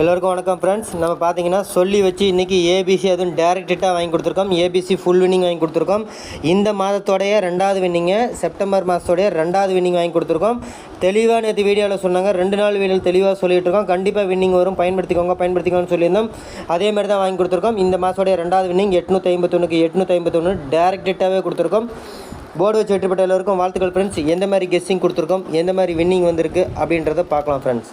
எல்லோருக்கும் வணக்கம் ஃப்ரெண்ட்ஸ் நம்ம பார்த்தீங்கன்னா சொல்லி வச்சு இன்றைக்கி ஏபிசி அதுவும் டேரக்டாக வாங்கி கொடுத்துருக்கோம். ஏபிசி ஃபுல் வின்னிங் வாங்கி கொடுத்துருக்கோம். இந்த மாதத்தோடைய ரெண்டாவது வின்னிங்கு செப்டம்பர் மாதத்தோடைய ரெண்டாவது வின்னிங் வாங்கி கொடுத்துருக்கோம். தெளிவாக நேற்று வீடியோவில் சொன்னாங்க. ரெண்டு நாள் வீடியோவில் தெளிவாக சொல்லிகிட்டு இருக்கோம். கண்டிப்பாக வின்னிங் வரும். பயன்படுத்திக்கோங்க பயன்படுத்திக்கோன்னு சொல்லியிருந்தோம். அதே மாதிரி தான் வாங்கி கொடுத்துருக்கோம். இந்த மாதத்தோடைய ரெண்டாவது வின்னிங் எட்நூற்றி ஐம்பத்தொன்றுக்கு எட்நூற்றி ஐம்பத்தொன்று டேரக்டாகவே கொடுத்துருக்கோம். போர்டு வச்சு வெற்றிப்பட்ட எல்லோருக்கும் வாழ்த்துக்கள் ஃப்ரெண்ட்ஸ் எந்த மாதிரி கெஸ்ஸிங் கொடுத்துருக்கோம்? எந்த மாதிரி வின்னிங் வந்திருக்கு? அப்படின்றத பார்க்கலாம் ஃப்ரெண்ட்ஸ்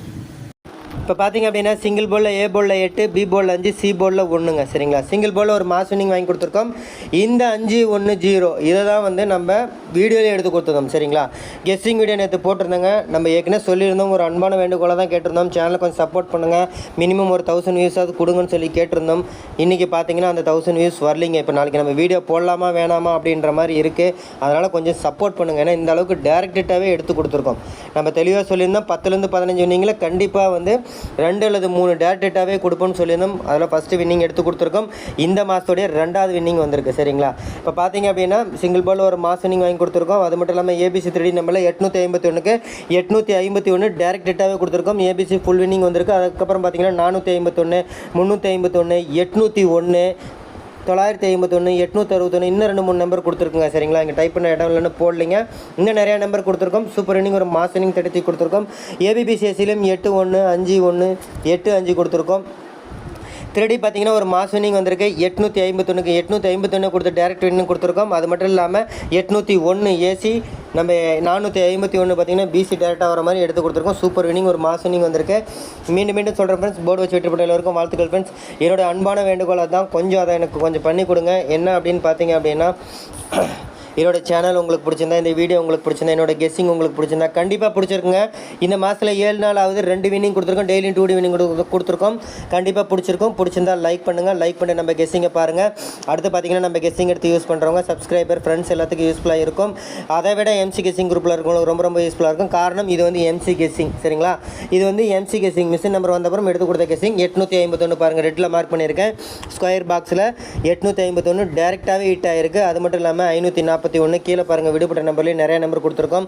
இப்போ பார்த்தீங்க அப்படின்னா சிங்கிள் போலில் ஏ போலில் எட்டு பி போலில் அஞ்சு சி போலில் ஒன்றுங்க சரிங்களா? சிங்கிள் போலில் ஒரு மாஸ் வின்னிங் வாங்கி கொடுத்துருக்கோம். இந்த அஞ்சு ஒன்று ஜீரோ இதை தான் வந்து நம்ம வீடியோவில் எடுத்து கொடுத்துருந்தோம். சரிங்களா? கெஸ்டிங் வீடியோ நேற்று போட்டிருந்தோங்க. நம்ம ஏற்கனவே சொல்லியிருந்தோம். ஒரு அன்பான வேண்டுகோளை தான் கேட்டிருந்தோம். சேனலை கொஞ்சம் சப்போர்ட் பண்ணுங்கள் மினிமம் ஒரு தௌசண்ட் வியூஸாவது கொடுங்கன்னு சொல்லி கேட்டிருந்தோம். இன்றைக்கி பார்த்தீங்கன்னா அந்த தௌசண்ட் வியூஸ் வரலிங்க. இப்போ நாளைக்கு நம்ம வீடியோ போடலாமா வேணாமா அப்படின்ற மாதிரி இருக்குது அதனால் கொஞ்சம் சப்போர்ட் பண்ணுங்கள் ஏன்னா இந்த அளவுக்கு டேரக்டாகவே எடுத்து கொடுத்துருக்கோம். நம்ம தெளிவாக சொல்லியிருந்தோம். பத்துலேருந்து பதினஞ்சு வின்னிங்கில் கண்டிப்பாக வந்து ரெண்டு அல்லது மூணு டேரக்டாகவே கொடுப்போம்னு சொல்லியிருந்தோம். அதில் ஃபஸ்ட்டு வின்னிங் எடுத்து கொடுத்துருக்கோம். இந்த மாதத்துடைய ரெண்டாவது வின்னிங் வந்திருக்கு சரிங்களா? இப்போ பார்த்தீங்க அப்படின்னா சிங்கிள் பால் ஒரு மாஸ் வின்னிங் வாங்கி கொடுத்துருக்கோம். அது மட்டும் இல்லாமல் ஏபிசி த்ரீ நம்பரில் எட்நூற்றி ஐம்பத்தி ஒன்றுக்கு எட்நூற்றி ஐம்பத்தி ஒன்று டேரக்டாகவே கொடுத்துருக்கோம். ஏபிசி ஃபுல் வின்னிங் வந்திருக்கு. அதுக்கப்புறம் பார்த்தீங்கன்னா நானூற்றி ஐம்பத்தொன்று முந்நூற்றி ஐம்பத்தொன்று எட்நூற்றி ஒன்று தொள்ளாயிரத்தி ஐம்பத்தொன்று எட்நூற்றி அறுபத்தொன்று இன்னும் ரெண்டு மூணு நம்பர் கொடுத்துருக்குங்க சரிங்களா? இங்கே டைப் பண்ண இடம் இல்லைன்னு போடலிங்க. இன்னும் நிறையா நம்பர் கொடுத்துருக்கோம். சூப்பர் இன்னிங் ஒரு மாஸ் இன்னிங் கொடுத்துருக்கோம். ஏபிபிசிஎஸ்சிலும் எட்டு ஒன்று அஞ்சு ஒன்று எட்டு அஞ்சு கொடுத்துருக்கோம். திருடி பார்த்தீங்கன்னா ஒரு மாஸ் வினிங் வந்திருக்கு. எட்நூற்றி ஐம்பத்தொன்னுக்கு எட்நூற்றி ஐம்பத்தொன்று கொடுத்து டேரக்ட் வின்னு கொடுத்துருக்கோம். அது மட்டும் இல்லாமல் எட்நூற்றி ஒன்று ஏசி நம்ம நானூற்றி ஐம்பத்தி ஒன்று பார்த்தீங்கன்னா பிசி டேரெக்டாக வர மாதிரி எடுத்து கொடுத்துருக்கோம். சூப்பர் வினிங் ஒரு மாஸ் வினிங் வந்திருக்கு. மீண்டும் மீண்டும் சொல்கிறேன் ஃப்ரெண்ட்ஸ் போர்டு வச்சு வெற்றி எல்லோருக்கும் வாழ்த்துக்கள் ஃப்ரெண்ட்ஸ் என்னோட அன்பான வேண்டுகோள் தான் கொஞ்சம் அதை எனக்கு கொஞ்சம் பண்ணி கொடுங்க. என்ன அப்படின்னு பார்த்தீங்க அப்படின்னா என்னோட சேனல் உங்களுக்கு பிடிச்சிருந்தா இந்த வீடியோ உங்களுக்கு பிடிச்சிருந்தா என்னோட கெஸ்ஸிங் உங்களுக்கு பிடிச்சிருந்தா கண்டிப்பாக பிடிச்சிருக்குங்க. இந்த மாதத்தில் ஏழு நாள் ஆகுது ரெண்டு வினிங் கொடுத்துருக்கோம் டெய்லியும் டூ வினிங் கொடுத்துருக்கோம். கண்டிப்பாக பிடிச்சிருக்கும். பிடிச்சிருந்தா லைக் பண்ணுங்கள் லைக் பண்ணி நம்ம கெஸ்ஸிங்கை பாருங்கள் அடுத்து பார்த்தீங்கன்னா நம்ம கெஸ்ஸிங் எடுத்து யூஸ் பண்ணுறவங்க சப்ஸ்கிரைபர் ஃப்ரெண்ட்ஸ் எல்லாத்துக்கும் யூஸ்ஃபுல்லாக இருக்கும். அதை விட எம்சி கெஸ்ஸிங் குரூப்பில் இருக்கவங்களுக்கு ரொம்ப ரொம்ப யூஸ்ஃபுல்லாக இருக்கும். காரணம் இது வந்து எம்சி கெஸ்ஸிங் சரிங்களா? இது வந்து எம்சி கெஸ்ஸிங் மிஷின் நம்பர் வந்தப்புறம் எடுத்து கொடுத்த கெஸ்ஸிங் எட்நூற்றி ஐம்பத்தொன்று பாருங்கள் ரெட்டில் மார்க் பண்ணியிருக்கேன். ஸ்கொயர் பாக்ஸில் எட்நூற்றி ஐம்பத்தொன்று டேரெக்டாகவே ஹிட் ஆயிருக்கு. அது மட்டும் இல்லாமல் ஐநூற்றி நாற்பத்தி ஒன்று கீழே பாருங்கள் விடுபட்ட நம்பர்லேயும் நிறைய நம்பர் கொடுத்துருக்கோம்.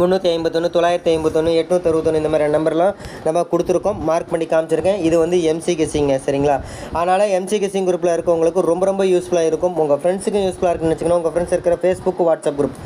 முந்நூற்றி ஐம்பத்தொன்று தொள்ளாயிரத்தி ஐம்பத்தொன்று எட்நூற்றி அறுபத்தொன்று இந்த மாதிரி நம்பர்லாம் நம்ம கொடுத்துருக்கோம். மார்க் பண்ணி காமிச்சிருக்கேன். இது வந்து எம்சி கெஸிங்க சரிங்களா? அதனால் எம்சி கெஸிங் குரூப்பில் இருக்கவங்களுக்கு ரொம்ப ரொம்ப யூஸ்ஃபுல்லாக இருக்கும். உங்கள் ஃப்ரெண்ட்ஸுக்கும் யூஸ்ஃபுல்லாக இருக்குன்னு வச்சுக்கணும் உங்கள் ஃப்ரெண்ட்ஸ் இருக்கிற ஃபேஸ்புக் வாட்ஸ்அப் குரூப்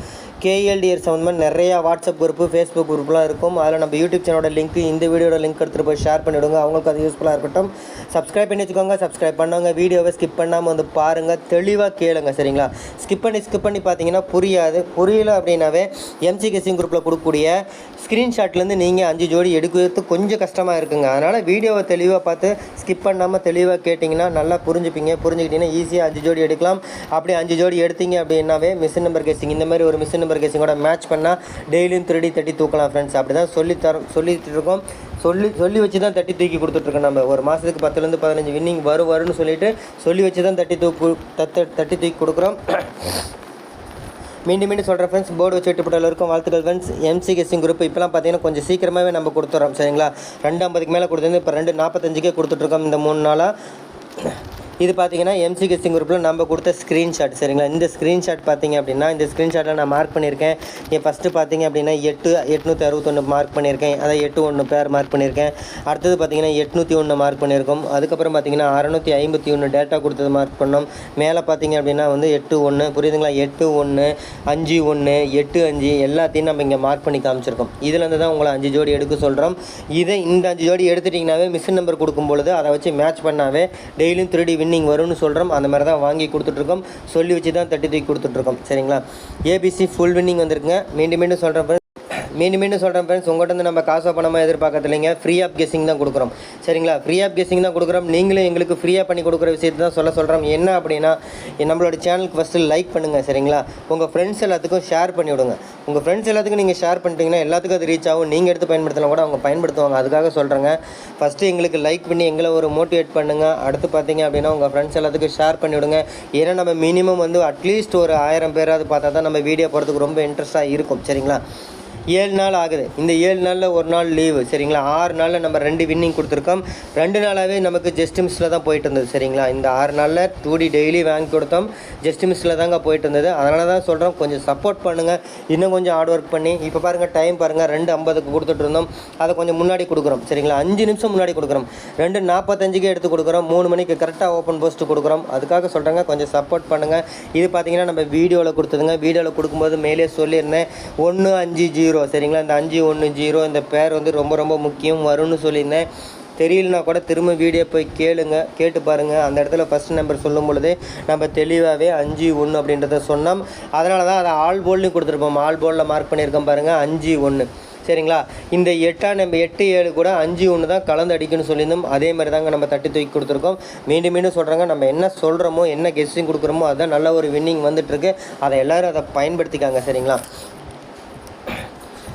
கேஎல்டிஆர் சம்மந்தமாக நிறையா வாட்ஸ்அப் குரூப்பு ஃபேஸ்புக் குரூப்லாம் இருக்கும். அதில் நம்ம யூடியூப் சேனலோட லிங்க் இந்த வீடியோட லிங்க் எடுத்துகிட்டு போய் ஷேர் பண்ணிவிடுங்க அவங்களுக்கு அது யூஸ்ஃபுல்லாக இருக்கட்டும். சப்ஸ்கிரைப் பண்ணி வச்சுக்கோங்க. சப்ஸ்கிரைப் பண்ணுவாங்க வீடியோவை ஸ்கிப் பண்ணாமல் வந்து பாருங்கள் தெளிவாக கேளுங்க சரிங்களா? ஸ்கிப் பண்ணி ஸ்கிப் பண்ணி பார்த்தீங்கன்னா புரியாது. புரியல அப்படின்னாவே எம்சிகேசிங் குரூப்பில் கொடுக்கக்கூடிய ஸ்க்ரீன்ஷாட்லேருந்து நீங்கள் அஞ்சு ஜோடி எடுக்கிறது கொஞ்சம் கஷ்டமாக இருக்குங்க. அதனால் வீடியோவை தெளிவாக பார்த்து ஸ்கிப் பண்ணாமல் தெளிவாக கேட்டிங்கன்னா நல்லா புரிஞ்சுப்பீங்க. புரிஞ்சுக்கிட்டிங்கன்னா ஈஸியாக அஞ்சு ஜோடி எடுக்கலாம். அப்படி அஞ்சு ஜோடி எடுத்தீங்க அப்படின்னாவே மிஷின் நம்பர் கெஸிங் இந்த மாதிரி ஒரு மிஷின் நம்பர் கெஸிங்கோட மேட்ச் பண்ணால் டெய்லியும் திருடி தட்டி தூக்கலாம் ஃப்ரெண்ட்ஸ் அப்படி தான் சொல்லி தரோம் சொல்லிட்டு இருக்கோம். சொல்லி சொல்லி வச்சு தான் தட்டி தூக்கி கொடுத்துட்ருக்கோம் நம்ம. ஒரு மாதத்துக்கு பத்துலேருந்து பதினஞ்சு வின்னிங் வரும் வரும்னு சொல்லிட்டு சொல்லி வச்சு தான் தட்டி தூக்கு தத்து தட்டி தூக்கி கொடுக்குறோம். மீண்டும் மீண்டும் சொல்கிறேன் ஃப்ரெண்ட்ஸ் போர்டு வச்சு விட்டு இருக்கும் வாழ்த்துக்கள் ஃப்ரெண்ட்ஸ் எம்சி கெஸ்டிங் குரூப் இப்போலாம் பார்த்தீங்கன்னா கொஞ்சம் சீக்கிரமாகவே நம்ம கொடுத்துட்றோம் சரிங்களா? ரெண்டு ஐம்பதுக்கு மேலே கொடுத்துருந்து இப்போ ரெண்டு நாற்பத்தஞ்சுக்கே கொடுத்துட்ருக்கோம் இந்த மூணு நாளாக இது பார்த்தீங்கன்னா எம்சி கெஸ்டிங் குரூப்பில் நம்ம கொடுத்த ஸ்க்ரீன்ஷாட் சரிங்களா? இந்த ஸ்க்ரீன்ஷாட் பார்த்தீங்க அப்படின்னா இந்த ஸ்க்ரீன்ஷாட்டில் நான் மார்க் பண்ணியிருக்கேன். என் ஃபஸ்ட்டு பார்த்தீங்க அப்படின்னா எட்டு எட்நூற்றி அறுபத்தொன்று மார்க் பண்ணியிருக்கேன். அதான் எட்டு ஒன்று பேர் மார்க் பண்ணியிருக்கேன். அடுத்தது பார்த்தீங்கன்னா எட்நூற்றி ஒன்று மார்க் பண்ணியிருக்கோம். அதுக்கப்புறம் பார்த்தீங்கன்னா அறநூற்றி ஐம்பத்தி ஒன்று டேட்டா கொடுத்தது மார்க் பண்ணோம். மேலே பார்த்தீங்க அப்படின்னா வந்து எட்டு ஒன்று புரியுதுங்களா? எட்டு ஒன்று அஞ்சு ஒன்று எட்டு அஞ்சு எல்லாத்தையும் நம்ம இங்கே மார்க் பண்ணி காமிச்சிருக்கோம். இதுலேருந்து தான் உங்களை அஞ்சு ஜோடி எடுக்க சொல்கிறோம் இதை இந்த அஞ்சு ஜோடி எடுத்துட்டிங்கனாவே மிஷின் நம்பர் கொடுக்கும் பொழுது அதை வச்சு மேட்ச் பண்ணாவே டெய்லியும் த்ரீ வின் வின்னிங் வரும்னு சொல்கிறோம் அந்த மாதிரி தான் வாங்கி கொடுத்துட்ருக்கோம். சொல்லி வச்சு தான் தட்டி தூக்கி கொடுத்துட்ருக்கோம். சரிங்களா? ஏபிசி ஃபுல் வின்னிங் வந்திருக்குங்க. மீண்டும் மீண்டும் சொல்கிறப்ப மீண்டும் மீண்டும் சொல்கிறேன் ஃப்ரெண்ட்ஸ் உங்கள்கிட்ட வந்து நம்ம காசோ பணமாக எதிர்பார்க்கறது இல்லைங்க ஃப்ரீ ஆஃப் கெஸிங் தான் கொடுக்குறோம். சரிங்களா? ஃப்ரீ ஆஃப் கெஸிங் தான் கொடுக்குறோம். நீங்களும் எங்களுக்கு ஃப்ரீயாக பண்ணி கொடுக்குற விஷயத்தை தான் சொல்ல சொல்கிறோம் என்ன அப்படின்னா நம்மளோட சேனலுக்கு ஃபஸ்ட்டு லைக் பண்ணுங்கள் சரிங்களா? உங்கள் ஃப்ரெண்ட்ஸ் எல்லாத்துக்கும் ஷேர் பண்ணி விடுங்க. உங்கள் ஃப்ரெண்ட்ஸ் எல்லாத்துக்கும் நீங்கள் ஷேர் பண்ணிட்டீங்கன்னா எல்லாத்துக்கும் அது ரீச் ஆகும். நீங்கள் எடுத்து பயன்படுத்தலாம் கூட அவங்க பயன்படுத்துவாங்க. அதுக்காக சொல்கிறேங்க ஃபஸ்ட்டு எங்களுக்கு லைக் பண்ணி எங்களை ஒரு மோட்டிவேட் பண்ணுங்கள் அடுத்து பார்த்தீங்க அப்படின்னா உங்கள் ஃப்ரெண்ட்ஸ் எல்லாத்துக்கும் ஷேர் பண்ணி விடுங்க. ஏன்னா நம்ம மினிமம் வந்து அட்லீஸ்ட் ஒரு ஆயிரம் பேராவது பார்த்தா தான் நம்ம வீடியோ போகிறதுக்கு ரொம்ப இன்ட்ரெஸ்ட்டாக இருக்கும். சரிங்களா? ஏழு நாள் ஆகுது. இந்த ஏழு நாளில் ஒரு நாள் லீவு சரிங்களா? ஆறு நாளில் நம்ம ரெண்டு வின்னிங் கொடுத்துருக்கோம். ரெண்டு நாளாகவே நமக்கு ஜஸ்ட் மிஸ்ஸில் தான் போயிட்டு இருந்தது சரிங்களா? இந்த ஆறு நாளில் டூ டி டெய்லி வாங்கி கொடுத்தோம். ஜஸ்ட் மிஸ்ஸில் தாங்க போயிட்டு இருந்தது. அதனால தான் சொல்கிறோம் கொஞ்சம் சப்போர்ட் பண்ணுங்கள் இன்னும் கொஞ்சம் ஹார்ட் ஒர்க் பண்ணி இப்போ பாருங்கள் டைம் பாருங்கள் ரெண்டு ஐம்பதுக்கு கொடுத்துட்டு இருந்தோம். அதை கொஞ்சம் முன்னாடி கொடுக்குறோம் சரிங்களா? அஞ்சு நிமிஷம் முன்னாடி கொடுக்குறோம். ரெண்டு நாற்பத்தஞ்சுக்கே எடுத்து கொடுக்குறோம். மூணு மணிக்கு கரெக்டாக ஓப்பன் போஸ்ட்டு கொடுக்குறோம். அதுக்காக சொல்கிறேங்க கொஞ்சம் சப்போர்ட் பண்ணுங்கள் இது பார்த்தீங்கன்னா நம்ம வீடியோவில் கொடுத்ததுங்க. வீடியோவில் கொடுக்கும்போது மேலே சொல்லியிருந்தேன் ஒன்று அஞ்சு ஜீரோ சரிங்களா? இந்த அஞ்சு ஒன்று ஜீரோ இந்த பேர் வந்து ரொம்ப ரொம்ப முக்கியம். வரும்னு சொல்லியிருந்தேன். தெரியலனா கூட திரும்ப வீடியோ போய் கேளுங்க. கேட்டு பாருங்கள் அந்த இடத்துல ஃபஸ்ட் நம்பர் சொல்லும் பொழுது நம்ம தெளிவாகவே அஞ்சு ஒன்று அப்படின்றத சொன்னோம். அதனால தான் அதை ஆல் போல்லையும் கொடுத்துருப்போம். ஆல் போலில் மார்க் பண்ணியிருக்கோம் பாருங்கள் அஞ்சு ஒன்று சரிங்களா? இந்த எட்டாம் நம்ம எட்டு ஏழு கூட அஞ்சு ஒன்று தான் கலந்து அடிக்கணும்னு சொல்லியிருந்தோம். அதே மாதிரி தாங்க நம்ம தட்டி தூக்கி கொடுத்துருக்கோம். மீண்டும் மீண்டும் சொல்கிறாங்க நம்ம என்ன சொல்கிறோமோ என்ன கெஸ்டிங் கொடுக்குறோமோ அதுதான் நல்ல ஒரு வின்னிங் வந்துட்டுருக்கு. அதை எல்லோரும் அதை பயன்படுத்திக்காங்க சரிங்களா?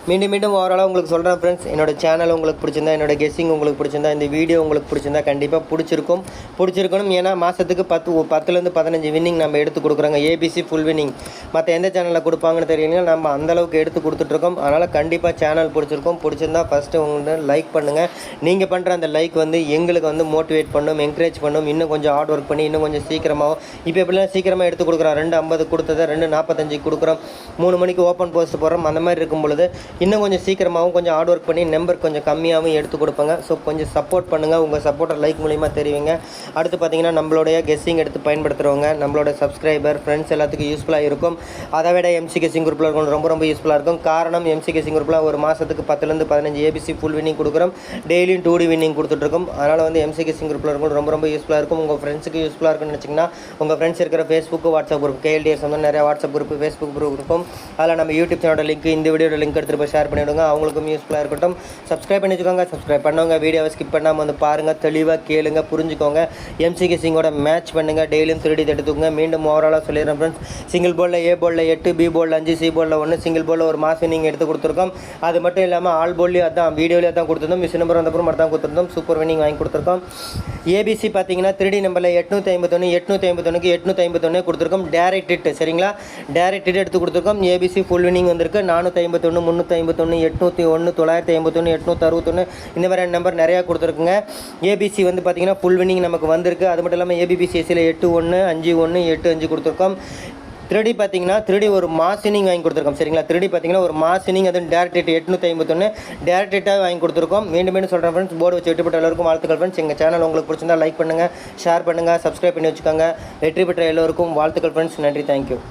மீண்டும் மீண்டும் ஓவராலாக உங்களுக்கு சொல்கிறேன் ஃப்ரெண்ட்ஸ் என்னோட சேனல் உங்களுக்கு பிடிச்சிருந்தா என்னோட கெஸ்ஸிங் உங்களுக்கு பிடிச்சிருந்தா இந்த வீடியோ உங்களுக்கு பிடிச்சிருந்தா கண்டிப்பாக பிடிச்சிருக்கும். பிடிச்சிருக்கணும் ஏன்னா மாதத்துக்கு பத்து பத்துலேருந்து பதினஞ்சு வின்னிங் நம்ம எடுத்து கொடுக்குறோங்க. ஏபிசி ஃபுல் வின்னிங் மற்ற எந்த சேனலில் கொடுப்பாங்கன்னு தெரியல நம்ம அந்தளவுக்கு எடுத்து கொடுத்துட்ருக்கோம். அதனால் கண்டிப்பாக சேனல் பிடிச்சிருக்கும். பிடிச்சிருந்தா ஃபஸ்ட்டு உங்களுக்கு லைக் பண்ணுங்கள் நீங்கள் பண்ணுற அந்த லைக் வந்து எங்களுக்கு வந்து மோட்டிவேட் பண்ணும் என்கரேஜ் பண்ணும். இன்னும் கொஞ்சம் ஹார்ட் ஒர்க் பண்ணி இன்னும் கொஞ்சம் சீக்கிரமாகவும் இப்போ எப்படிலாம் சீக்கிரமாக எடுத்து கொடுக்குறோம். ரெண்டு ஐம்பது கொடுத்ததை ரெண்டு நாற்பத்தஞ்சு கொடுக்குறோம். மூணு மணிக்கு ஓப்பன் போஸ்ட் போடுறோம். அந்த மாதிரி இருக்கும் பொழுது இன்னும் கொஞ்சம் சீக்கிரமாகவும் கொஞ்சம் ஹார்ட் ஒர்க் பண்ணி நம்பர் கொஞ்சம் கம்மியாகவும் எடுத்து கொடுப்பாங்க. ஸோ கொஞ்சம் சப்போர்ட் பண்ணுங்கள் உங்கள் சப்போர்ட்டர் லைக் மூலிமா தெரிவிங்க. அடுத்து பார்த்தீங்கன்னா நம்மளுடைய கெஸ்ஸிங் எடுத்து பயன்படுத்துகிறவங்க நம்மளோட சப்ஸ்கிரைபர் ஃப்ரெண்ட்ஸ் எல்லாத்துக்கும் யூஸ்ஃபுல்லாக இருக்கும். அதை விட எம்சி கெஸ்ஸிங் குரூப்பில் இருக்கும் ரொம்ப ரொம்ப யூஸ்ஃபுல்லாக இருக்கும். காரணம் எம்சி கெஸ்ஸிங் குரூப்பில் ஒரு மாதத்துக்கு பத்துலேருந்து பதினஞ்சு ஏபிசி ஃபுல் வின்னிங் கொடுக்குறோம். டெய்லியும் டூ டி வின்னிங் கொடுத்துட்ருக்கோம் அதனால் வந்து எம்சி கெஸ்ஸிங் குரூப்பில் இருக்கும் ரொம்ப ரொம்ப யூஸ்ஃபுல்லாக இருக்கும். உங்கள் ஃப்ரெண்ட்ஸுக்கு யூஸ்ஃபுல்லாக இருக்கும்னு நினச்சிங்கன்னா உங்கள் ஃப்ரெண்ட்ஸ் இருக்கிற ஃபேஸ்புக்கு வாட்ஸ்அப் குரூப் கேஎல்டிஎஸ் வந்து நிறைய வாட்ஸ்அப் குரூப் ஃபேஸ்புக் குரூப் இருக்கும். அதில் நம்ம யூடியூப் சேனலோட லிங்க் இந்த வீடியோட லிங்க் எடுத்துகிட்டு போய் ஷேர் பண்ணிவிடுங்க. அவங்களுக்கும் யூஸ்ஃபுல்லாக இருக்கட்டும். சப்ஸ்கிரைப் பண்ணி வச்சுக்கோங்க சப்ஸ்கிரைப் பண்ணவங்க வீடியோவை ஸ்கிப் பண்ணாமல் வந்து பாருங்கள் தெளிவாக கேளுங்க புரிஞ்சுக்கோங்க. எம்சிகே சிங்கோட மேட்ச் பண்ணுங்கள் டெய்லியும் திருடி தடுத்துக்கோங்க. மீண்டும் ஓவராலாக சொல்லிடுறேன் ஃப்ரெண்ட்ஸ் சிங்கிள் போர்டில் ஏ போலில் எட்டு பி போலில் அஞ்சு சி போலில் ஒன்று சிங்கிள் போலில் ஒரு மாஸ் நீங்கள் எடுத்து கொடுத்துருக்கோம். அது மட்டும் இல்லாமல் ஆல் போர்ட்லேயும் அதான் வீடியோலேயே தான் கொடுத்துருந்தோம். மிஸ் நம்பர் வந்தப்பறம் மட்டும் தான் கொடுத்துருந்தோம். சூப்பர் வினிங் வாங்கி கொடுத்துருக்கோம். ஏபிசி பார்த்தீங்கன்னா த்ரீ நம்பரில் எட்நூற்றி ஐம்பத்தொன்று எட்நூற்றி ஐம்பத்தொன்னுக்கு எட்நூற்றி ஐம்பத்தொன்று கொடுத்துருக்கோம். டேரக்ட் ஹிட் சரிங்களா? டேரக்ட் ஹிட் எடுத்து கொடுத்துருக்கோம். ஏபிசி ஃபுல் வினிங் வந்திருக்கு. நானூற்றி ஐம்பத்தொன்று முந்நூற்றி ஐம்பத்தொன்று எட்நூற்றி ஒன்று தொள்ளாயிரத்தி ஐம்பத்தொன்று எட்நூற்றி அறுபத்தொன்று இந்த மாதிரியான நம்பர் நிறையா கொடுத்துருக்குங்க. ஏபிசி வந்து பார்த்தீங்கன்னா ஃபுல் வினிங் நமக்கு வந்திருக்கு. அது மட்டும் இல்லாமல் ஏபிபிசிஎஸ்சியில் எட்டு ஒன்று அஞ்சு ஒன்று எட்டு அஞ்சு கொடுத்துருக்கோம். த்ரீடி பார்த்தீங்கன்னா த்ரீடி ஒரு மாசினிங் வாங்கி கொடுத்துருக்கோம். சரிங்களா? த்ரீடி பார்த்தீங்கன்னா ஒரு மாசினிங் அதுவும் டேரக்ட் எட்நூற்றி ஐம்பத்தொன்று டேரக்டாக வாங்கி கொடுத்துருக்கோம். மீண்டும் மீண்டும் சொல்கிறேன் ஃப்ரெண்ட்ஸ் போர்டு வச்சு வெற்றி எல்லோருக்கும் வாழ்த்துக்கள் ஃப்ரெண்ட்ஸ் எங்கள் சேனல் உங்களுக்கு பிடிச்சிருந்தா லைக் பண்ணுங்கள் ஷேர் பண்ணுங்கள் சப்ஸ்கிரைப் பண்ணி வச்சுக்கோங்க. வெற்றி பெற்ற எல்லோருக்கும் வாழ்த்துக்கள் ஃப்ரெண்ட்ஸ் நன்றி தேங்க்யூ